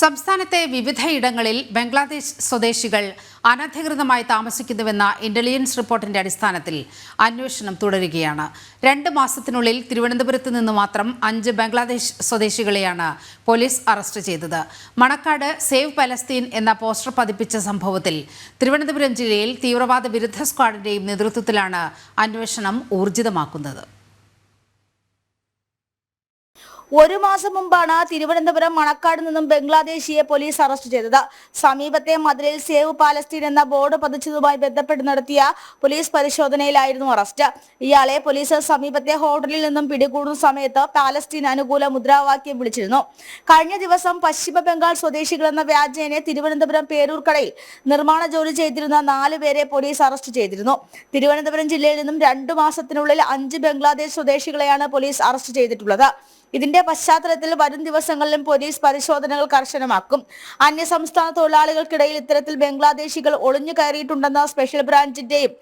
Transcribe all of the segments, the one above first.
സംസ്ഥാനത്തെ വിവിധയിടങ്ങളിൽ ബംഗ്ലാദേശ് സ്വദേശികൾ അനധികൃതമായി താമസിക്കുന്നുവെന്ന ഇന്റലിജൻസ് റിപ്പോർട്ടിന്റെ അടിസ്ഥാനത്തിൽ അന്വേഷണം തുടരുകയാണ്. രണ്ട് മാസത്തിനുള്ളിൽ തിരുവനന്തപുരത്ത് നിന്ന് മാത്രം അഞ്ച് ബംഗ്ലാദേശ് സ്വദേശികളെയാണ് പോലീസ് അറസ്റ്റ് ചെയ്തത്. മണക്കാട് സേവ് പലസ്തീൻ എന്ന പോസ്റ്റർ പതിപ്പിച്ച സംഭവത്തിൽ തിരുവനന്തപുരം ജില്ലയിൽ തീവ്രവാദ വിരുദ്ധ സ്ക്വാഡിന്റെയും നേതൃത്വത്തിലാണ് അന്വേഷണം ഊർജിതമാക്കുന്നത്. ഒരു മാസം മുമ്പാണ് തിരുവനന്തപുരം മണക്കാട് നിന്നും ബംഗ്ലാദേശിയെ പോലീസ് അറസ്റ്റ് ചെയ്തത്. സമീപത്തെ മതിലിൽ സേവ് പാലസ്തീൻ എന്ന ബോർഡ് പതിച്ചതുമായി ബന്ധപ്പെട്ട് നടത്തിയ പോലീസ് പരിശോധനയിലായിരുന്നു അറസ്റ്റ്. ഇയാളെ പോലീസ് സമീപത്തെ ഹോട്ടലിൽ നിന്നും പിടികൂടുന്ന സമയത്ത് പാലസ്തീൻ അനുകൂല മുദ്രാവാക്യം വിളിച്ചിരുന്നു. കഴിഞ്ഞ ദിവസം പശ്ചിമ ബംഗാൾ സ്വദേശികൾ എന്ന വ്യാജേനെ തിരുവനന്തപുരം പേരൂർക്കടയിൽ നിർമ്മാണ ജോലി ചെയ്തിരുന്ന നാലുപേരെ പോലീസ് അറസ്റ്റ് ചെയ്തിരുന്നു. തിരുവനന്തപുരം ജില്ലയിൽ നിന്നും രണ്ടു മാസത്തിനുള്ളിൽ അഞ്ച് ബംഗ്ലാദേശ് സ്വദേശികളെയാണ് പോലീസ് അറസ്റ്റ് ചെയ്തിട്ടുള്ളത്. ഇതിന്റെ പശ്ചാത്തലത്തിൽ വരും ദിവസങ്ങളിലും പോലീസ് പരിശോധനകൾ കർശനമാക്കും. അന്യ സംസ്ഥാന തൊഴിലാളികൾക്കിടയിൽ ഇത്തരത്തിൽ ബംഗ്ലാദേശികൾ ഒളിഞ്ഞു കയറിയിട്ടുണ്ടെന്ന സ്പെഷ്യൽ ബ്രാഞ്ചിന്റെയും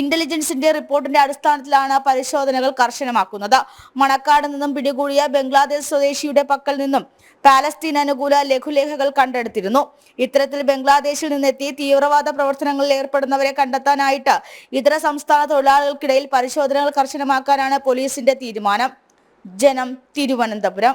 ഇന്റലിജൻസിന്റെ റിപ്പോർട്ടിന്റെ അടിസ്ഥാനത്തിലാണ് പരിശോധനകൾ കർശനമാക്കുന്നത്. മണക്കാട് നിന്നും പിടികൂടിയ ബംഗ്ലാദേശ് സ്വദേശിയുടെ പക്കൽ നിന്നും പാലസ്തീൻ അനുകൂല ലഘുലേഖകൾ കണ്ടെടുത്തിരുന്നു. ഇത്തരത്തിൽ ബംഗ്ലാദേശിൽ നിന്നെത്തി തീവ്രവാദ പ്രവർത്തനങ്ങളിൽ ഏർപ്പെടുന്നവരെ കണ്ടെത്താനായിട്ട് ഇതര സംസ്ഥാന തൊഴിലാളികൾക്കിടയിൽ പരിശോധനകൾ കർശനമാക്കാനാണ് പോലീസിന്റെ തീരുമാനം. ജനം തിരുവനന്തപുരം.